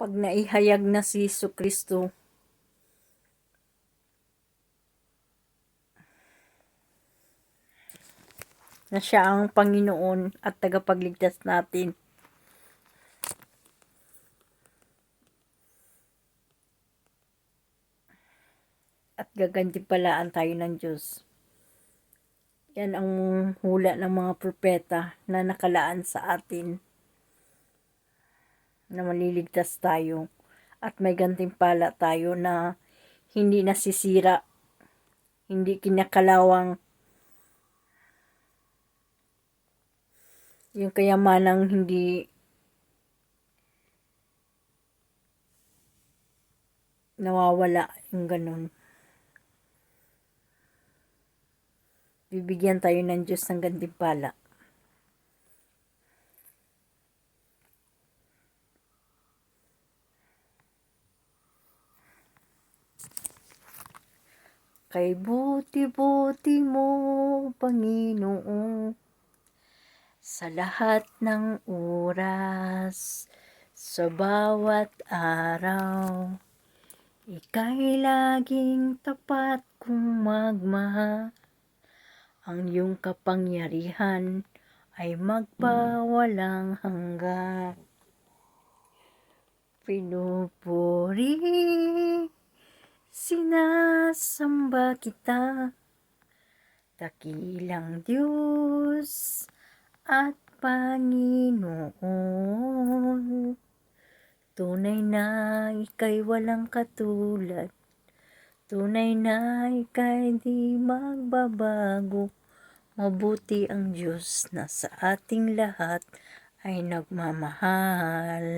pag naihayag na si Yesu Kristo, na siya ang Panginoon at tagapagligtas natin. At gagantimpalaan tayo ng Diyos. Yan ang hula ng mga propeta na nakalaan sa atin na maliligtas tayo at may gantimpala tayo na hindi nasisira, hindi kinakalawang yung kayamanang hindi nawawala yung ganun. Bibigyan tayo ng Diyos ng gantimpala. Kay buti-buti mo, Panginoon, sa lahat ng oras, sa bawat araw. Ika'y laging tapat kung magmahal. Ang iyong kapangyarihan ay magpawalang hanggan. Pinupuri, sinasamba kita, dakilang Diyos at Panginoon. Tunay na ika'y walang katulad, tunay na ika'y di magbabago. Mabuti ang Diyos na sa ating lahat ay nagmamahal.